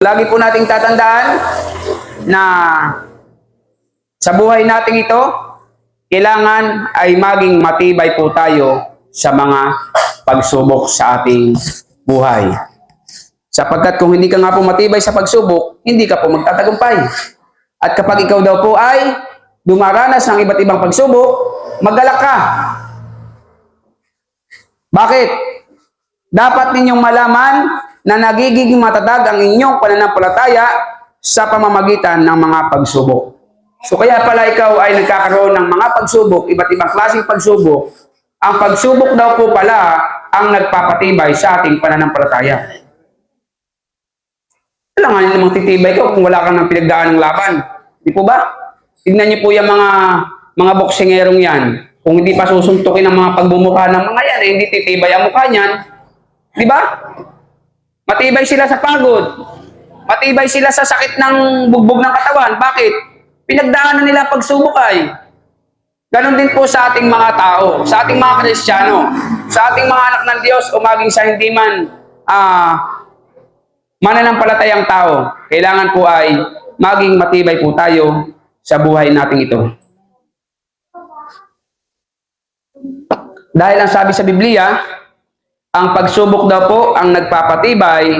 Lagi po nating tatandaan na sa buhay nating ito, kailangan ay maging matibay po tayo sa mga pagsubok sa ating buhay. Sapagkat kung hindi ka nga po matibay sa pagsubok, hindi ka po magtatagumpay. At kapag ikaw daw po ay dumaranas ng iba't ibang pagsubok, magalak ka. Bakit? Dapat ninyong malaman na nagiging matatag ang inyong pananampalataya sa pamamagitan ng mga pagsubok. So kaya pala ikaw ay nagkakaroon ng mga pagsubok, iba't ibang klaseng pagsubok. Ang pagsubok daw po pala ang nagpapatibay sa ating pananampalataya. Kailangan namang titibay ka kung wala kang ng pinagdaan ng laban. Di po ba? Tignan niyo po yung mga mga boksingerong yan. Kung hindi pa susuntukin ang mga pagmumukha ng mga yan, eh, hindi titibay ang mukha niyan. Di ba? Matibay sila sa pagod. Matibay sila sa sakit ng bugbog ng katawan. Bakit? Pinagdaanan nila pagsubok ay. Ganon din po sa ating mga tao, sa ating mga Kristiyano, sa ating mga anak ng Diyos o maging sa hindi man ah, mananampalatayang tao. Kailangan po ay maging matibay po tayo sa buhay nating ito. Dahil ang sabi sa Biblia, ang pagsubok daw po ang nagpapatibay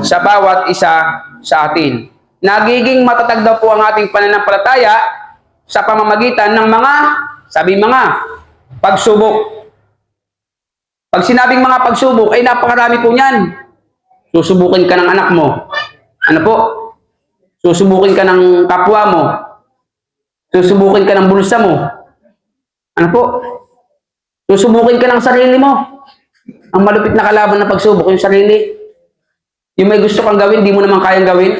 sa bawat isa sa atin. Nagiging matatag daw po ang ating pananampalataya sa pamamagitan ng mga, sabi mga, pagsubok. Pag sinabing mga pagsubok, ay napakarami po niyan. Susubukin ka ng anak mo. Ano po? Susubukin ka ng kapwa mo. Susubukin ka ng bulsa mo. Ano po? Susubukin ka ng sarili mo. Ang malupit na kalaban ng pagsubok, yung sarili. Yung may gusto kang gawin, di mo naman kayang gawin.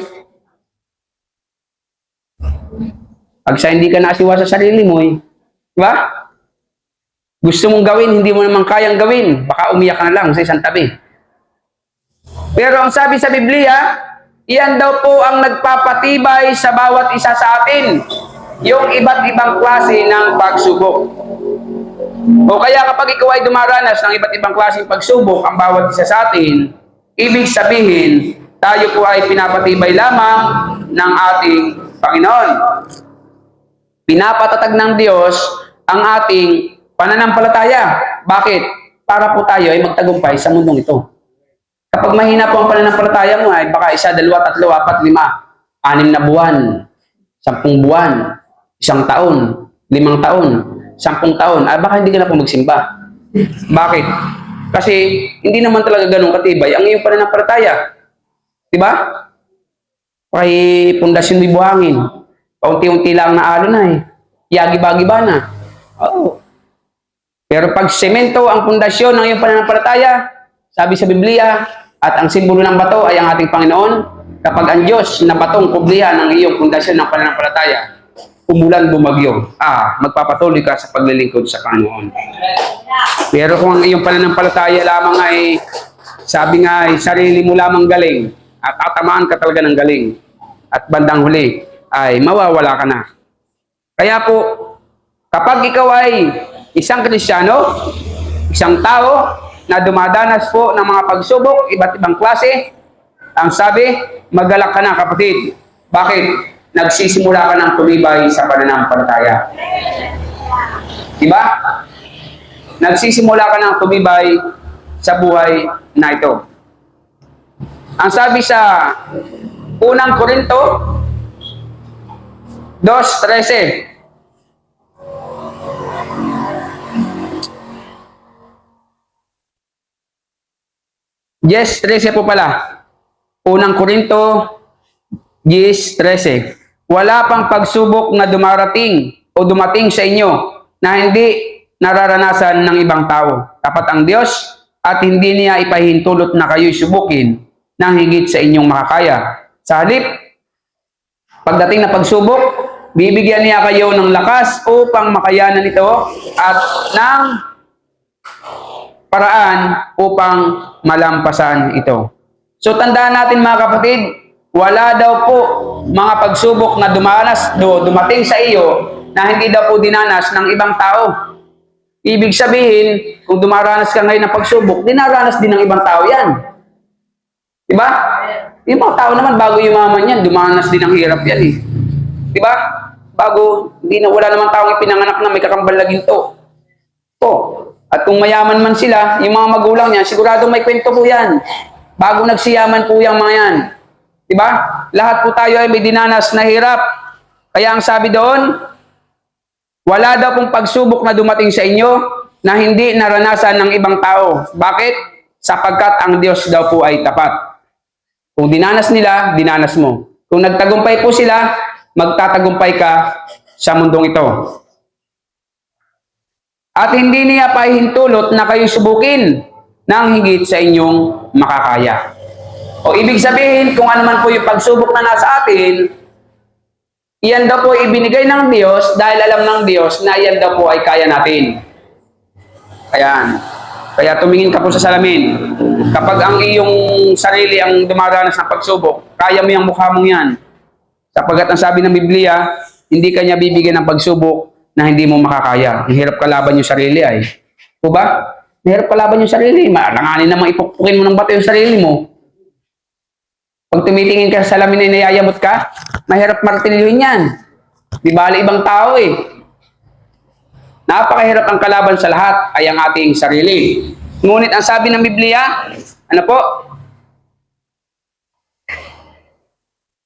Pag sa hindi ka nasiwa sa sarili mo, eh, di ba? Gusto mong gawin, hindi mo naman kayang gawin. Baka umiyak ka na lang sa isang tabi. Pero ang sabi sa Biblia, iyan daw po ang nagpapatibay sa bawat isa sa atin. Yung iba't ibang klase ng pagsubok. O kaya kapag ikaw ay dumaranas ng iba't ibang klaseng pagsubok ang bawat isa sa atin, ibig sabihin, tayo po ay pinapatibay lamang ng ating Panginoon. Pinapatatag ng Diyos ang ating pananampalataya. Bakit? Para po tayo ay magtagumpay sa mundong ito. Kapag mahina po ang pananampalataya mo ay baka isa, dalawa, tatlo, apat, lima, anim na buwan, sampung buwan, isang taon, limang taon, sampung taon, ay baka hindi ka na po magsimba. Bakit? Kasi hindi naman talaga ganun katibay ang iyong pananampalataya. Di ba? Kay pundasyon may buhangin. Paunti-unti lang na alo na eh. Yagi-bagi ba na? Oo. Pero pag semento ang pundasyon ng iyong pananampalataya, sabi sa Biblia, at ang simbolo ng bato ay ang ating Panginoon, kapag ang Diyos na batong kublihan ng iyong pundasyon ng pananampalataya, umulan bumagyo, ah, magpapatuloy ka sa paglilingkod sa Panginoon. Pero kung ang iyong pananampalataya lamang ay, sabi nga ay, sarili mo lamang galing, at tatamaan ka talaga ng galing, at bandang huli, ay mawawala ka na. Kaya po, kapag ikaw ay isang Kristiyano, isang tao na dumadanas po ng mga pagsubok, iba't ibang klase, ang sabi, magalak ka na kapatid. Bakit? Nagsisimula ka ng tumibay sa pananampalataya. Diba? Nagsisimula ka ng tumibay sa buhay na ito. Ang sabi sa unang Korinto 2.13 Yes, 13 po pala. Unang Korinto, yes, 13. Wala pang pagsubok na dumarating o dumating sa inyo na hindi nararanasan ng ibang tao. Tapat ang Diyos at hindi niya ipahintulot na kayo'y subukin ng higit sa inyong makakaya. Sa halip, pagdating na pagsubok, bibigyan niya kayo ng lakas upang makayanan ito at ng paraan upang malampasan ito. So tandaan natin mga kapatid, wala daw po mga pagsubok na dumanas, dumating sa iyo na hindi daw po dinanas ng ibang tao. Ibig sabihin, kung dumaranas ka ngayon ng pagsubok, dinaranas din ng ibang tao yan. Diba? Yung mga tao naman, bago yumaman yan, dumanas din ang hirap yan eh. Di ba? Bago, hindi na, wala namang taong ipinanganak na may kakambal na ginto. Po. At kung mayaman man sila, yung mga magulang niya, sigurado may kwento po yan. Bago nagsiyaman po yung mga yan. Di ba? Lahat po tayo ay may dinanas na hirap. Kaya ang sabi doon, wala daw pong pagsubok na dumating sa inyo na hindi naranasan ng ibang tao. Bakit? Sapagkat ang Diyos daw po ay tapat. Kung dinanas nila, dinanas mo. Kung nagtagumpay po sila, magtatagumpay ka sa mundong ito. At hindi niya pa hintulot na kayo subukin ng higit sa inyong makakaya. O ibig sabihin, kung ano man po yung pagsubok na nasa atin, iyan daw po ibinigay ng Diyos dahil alam ng Diyos na iyan daw po ay kaya natin. Ayan. Kaya tumingin ka po sa salamin. Kapag ang iyong sarili ang dumaranas ng pagsubok, kaya mo yung mukha mong yan. Sapagkat ang sabi ng Biblia, hindi kanya bibigyan ng pagsubok na hindi mo makakaya. Ang hirap kalaban yung sarili ay. O ba? Mahirap kalaban yung sarili. Malanganin namang ipukpukin mo ng bato yung sarili mo. Pag tumitingin ka sa salamin na nayayamot ka, mahirap martilyuhin yan. Di bali ibang tao eh. Napakahirap ang kalaban sa lahat ay ang ating sarili. Ngunit ang sabi ng Biblia, ano po?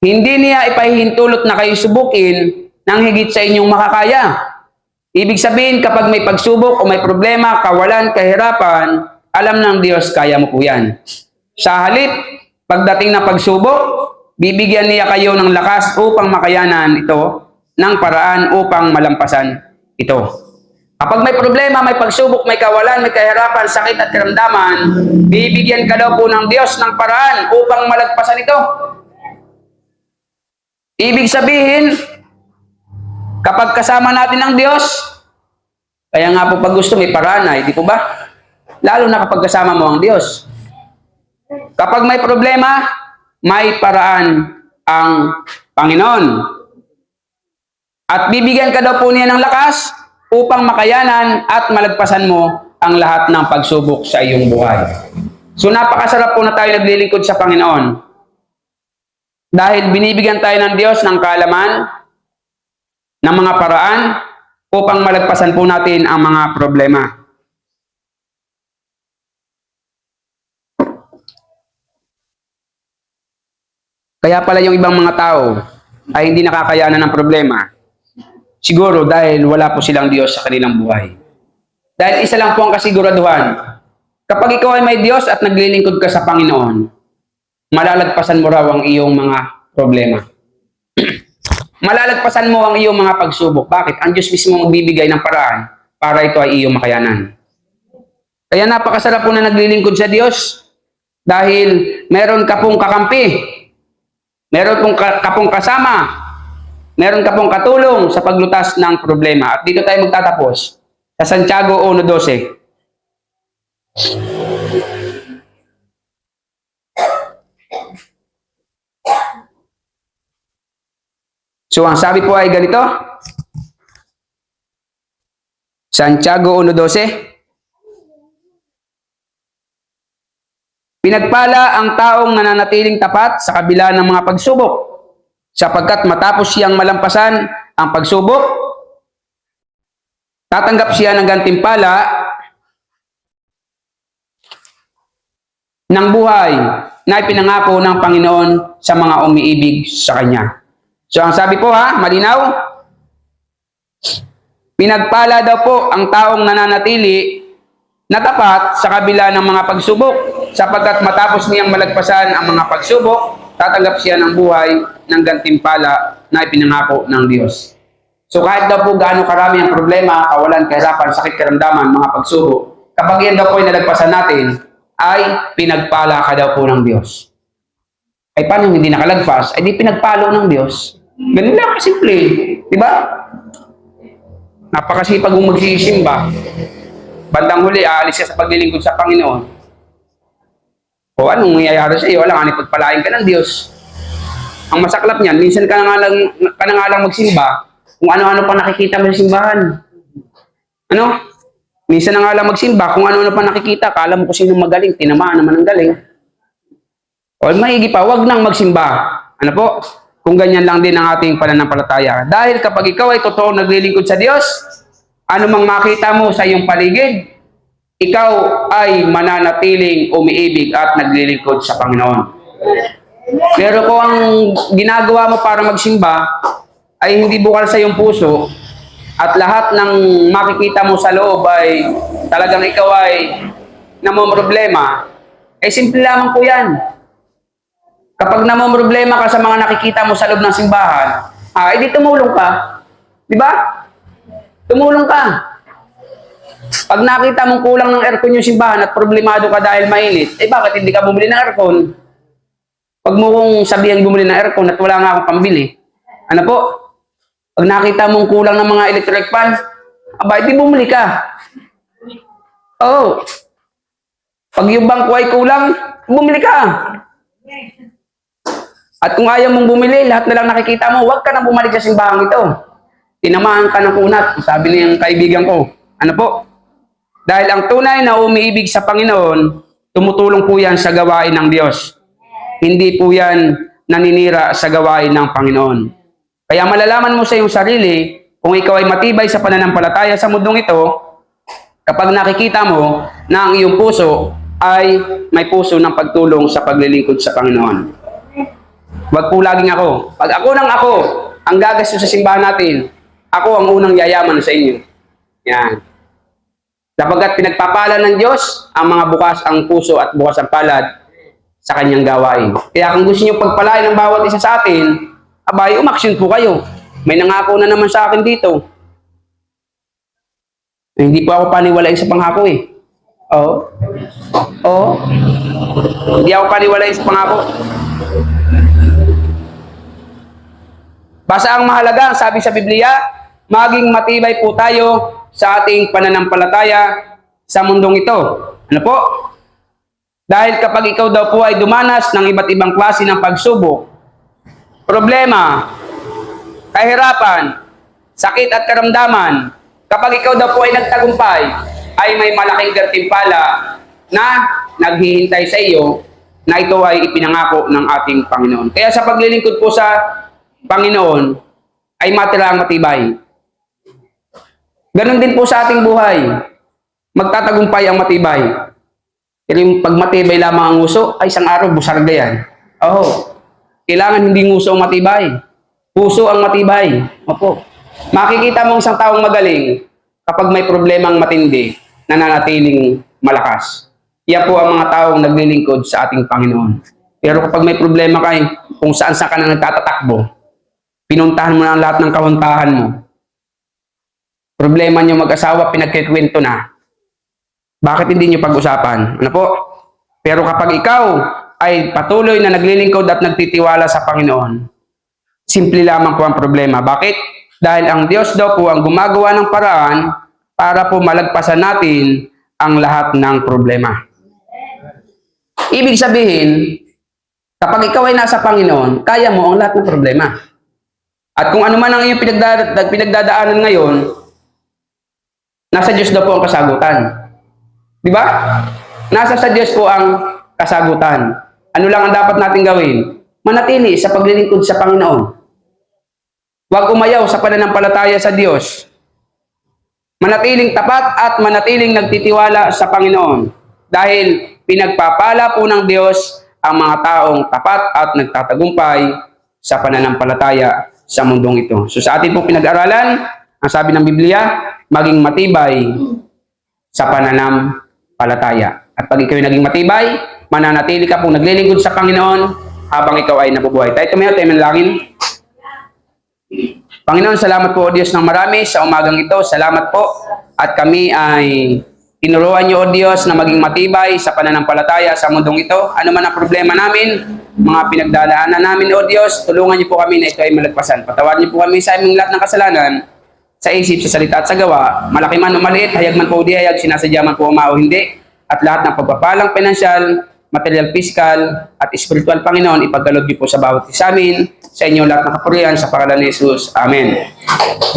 Hindi niya ipahihintulot na kayo subukin ng higit sa inyong makakaya. Ibig sabihin, kapag may pagsubok o may problema, kawalan, kahirapan, alam ng Diyos, kaya mo po yan. Sa halip, pagdating na pagsubok, bibigyan niya kayo ng lakas upang makayanan ito ng paraan upang malampasan ito. Kapag may problema, may pagsubok, may kawalan, may kahirapan, sakit at karamdaman, bibigyan ka daw po ng Diyos ng paraan upang malagpasan ito. Ibig sabihin, kapag kasama natin ang Diyos, kaya nga po pag gusto may paraan ay, di po ba? Lalo na kapag kasama mo ang Diyos. Kapag may problema, may paraan ang Panginoon. At bibigyan ka daw po niya ng lakas upang makayanan at malagpasan mo ang lahat ng pagsubok sa iyong buhay. So napakasarap po na tayo naglilingkod sa Panginoon. Dahil binibigyan tayo ng Diyos ng kaalaman, ng mga paraan, upang malagpasan po natin ang mga problema. Kaya pala yung ibang mga tao ay hindi nakakayanan ng problema. Siguro dahil wala po silang Diyos sa kanilang buhay. Dahil isa lang po ang kasiguraduhan. Kapag ikaw ay may Diyos at naglilingkod ka sa Panginoon, malalagpasan mo raw ang iyong mga problema. malalagpasan mo ang iyong mga pagsubok. Bakit? Ang Diyos mismo magbibigay ng paraan para ito ay iyong makayanan. Kaya napakasarap po na naglilingkod sa Diyos dahil meron ka pong kakampi, meron pong ka, ka pong kasama, meron ka pong katulong sa paglutas ng problema. At dito tayo magtatapos sa Santiago 1.12. So ang sabi po ay ganito. Santiago 1.12 Pinagpala ang taong nananatiling tapat sa kabila ng mga pagsubok sapagkat matapos siyang malampasan ang pagsubok, tatanggap siya ng gantimpala ng buhay na ipinangako ng Panginoon sa mga umiibig sa Kanya. So ang sabi po ha, malinaw, pinagpala daw po ang taong nananatili na tapat sa kabila ng mga pagsubok sapagkat matapos niyang malagpasan ang mga pagsubok, tatanggap siya ng buhay ng gantimpala na ipinangako ng Diyos. So kahit daw po gaano karami ang problema, kawalan, kahirapan, sakit, karamdaman, mga pagsubok, kapag yan daw po ay nalagpasan natin, ay pinagpala ka daw po ng Diyos. Ay paano hindi nakalagpas? Ay di pinagpalo ng Diyos. Ganun lang kasimple. Di ba? Napakasipag mong magsisimba. Bandang huli, aalis ka sa paglilingkod sa Panginoon. O anong mangyayari sa iyo? Wala nga, pagpalain ka ng Diyos. Ang masaklap niyan, minsan ka na nga lang, ka na nga lang magsimba, kung ano-ano pa nakikita mo sa simbahan. Ano? Minsan na nga lang magsimba, kung ano-ano pa nakikita, kala mo kung sino magaling, tinamaan naman ang galing. O maigi pa, wag nang magsimba. Ano po? Kung ganyan lang din ang ating pananampalataya. Dahil kapag ikaw ay totoo naglilingkod sa Diyos, ano mang makita mo sa iyong paligid, ikaw ay mananatiling umiibig at naglilingkod sa Panginoon. Pero kung ang ginagawa mo para magsimba ay hindi bukal sa iyong puso at lahat ng makikita mo sa loob ay talagang ikaw ay namomroblema, eh simple lamang po yan. Kapag namomroblema ka sa mga nakikita mo sa loob ng simbahan, ah, edi tumulong ka. Di ba? Tumulong ka. Pag nakita mong kulang ng aircon yung simbahan at problemado ka dahil mainit, eh bakit hindi ka bumili ng aircon? Pag mo kong sabihan bumili ng aircon at wala nga akong pambili, ano po? Pag nakita mong kulang ng mga electric fan, aba, hindi bumili ka. Oo. Pag yung bangko ay kulang, bumili ka. At kung ayaw mong bumili, lahat na lang nakikita mo, huwag ka na bumalik sa simbahan ito. Tinamaan ka ng kunat, sabi niyang kaibigan ko. Ano po? Dahil ang tunay na umiibig sa Panginoon, tumutulong po yan sa gawain ng Diyos. Hindi po yan naninira sa gawain ng Panginoon. Kaya malalaman mo sa iyong sarili, kung ikaw ay matibay sa pananampalataya sa mundong ito, kapag nakikita mo na ang iyong puso ay may puso ng pagtulong sa paglilingkod sa Panginoon. Wag po laging ako. Pag ako nang ako, ang gagastos sa simbahan natin, ako ang unang yayaman sa inyo. Yan. Sapagkat pinagpapala ng Diyos ang mga bukas ang puso at bukas ang palad sa kanyang gawain. Kaya kung gusto niyo pagpalain ng bawat isa sa atin, abay, umaksyon po kayo. May nangako na naman sa akin dito. Hindi po ako paniwalain sa pangako eh. Oo. Oo. Hindi ako paniwalain sa pangako. Basta ang mahalaga, sabi sa Biblia, maging matibay po tayo sa ating pananampalataya sa mundong ito. Ano po? Dahil kapag ikaw daw po ay dumanas ng iba't ibang klase ng pagsubok, problema, kahirapan, sakit at karamdaman, kapag ikaw daw po ay nagtagumpay, ay may malaking gantimpala na naghihintay sa iyo na ito ay ipinangako ng ating Panginoon. Kaya sa paglilingkod po sa Panginoon, ay matira ang matibay. Ganon din po sa ating buhay. Magtatagumpay ang matibay. Pero yung pag matibay lamang ang uso, ay isang araw busarga yan. Oo. Kailangan hindi nguso ang matibay. Puso ang matibay. Opo. Makikita mo isang taong magaling kapag may problemang matindi, nananatiling malakas. Yan po ang mga taong naglilingkod sa ating Panginoon. Pero kapag may problema kayo, kung saan saan ka na nagtatatakbo, pinuntahan mo na ang lahat ng kahuntahan mo, problema niyo mag-asawa, pinagkikwento na, bakit hindi niyo pag-usapan? Ano po? Pero kapag ikaw ay patuloy na naglilingkod at nagtitiwala sa Panginoon, simple lamang po ang problema. Bakit? Dahil ang Diyos daw po ang gumagawa ng paraan para po malagpasan natin ang lahat ng problema. Ibig sabihin, kapag ikaw ay nasa Panginoon, kaya mo ang lahat ng problema. At kung ano man ang iyong pinagdada- pinagdadaanan ngayon, nasa Diyos daw po ang kasagutan. Di ba? Nasa sa Diyos po ang kasagutan. Ano lang ang dapat natin gawin? Manatili sa paglilingkod sa Panginoon. Huwag umayaw sa pananampalataya sa Diyos. Manatiling tapat at manatiling nagtitiwala sa Panginoon. Dahil pinagpapala po ng Diyos ang mga taong tapat at nagtatagumpay sa pananampalataya sa mundong ito. So sa atin po pinag-aralan, ang sabi ng Biblia, maging matibay sa pananampalataya. At pag ikaw ay naging matibay, mananatili ka pong naglilingkod sa Panginoon habang ikaw ay nabubuhay. Tayo tumayo, tayo manalangin. Panginoon, salamat po o Diyos ng marami sa umagang ito. Salamat po at kami ay tinuruan niyo o Diyos na maging matibay sa pananampalataya sa mundong ito. Ano man ang problema namin, mga pinagdadaanan namin o Diyos, tulungan niyo po kami na ito ay malagpasan. Patawarin niyo po kami sa aming lahat ng kasalanan sa isip, sa salita at sa gawa, malaki man o maliit, hayag man po o di hayag, sinasadya man po o o hindi, at lahat ng pagpapalang pinansyal, material, piskal, at spiritual Panginoon, ipagkalog niyo po sa bawat isa amin, sa inyo lahat ng kapurihan, sa pangalan ni Jesus. Amen.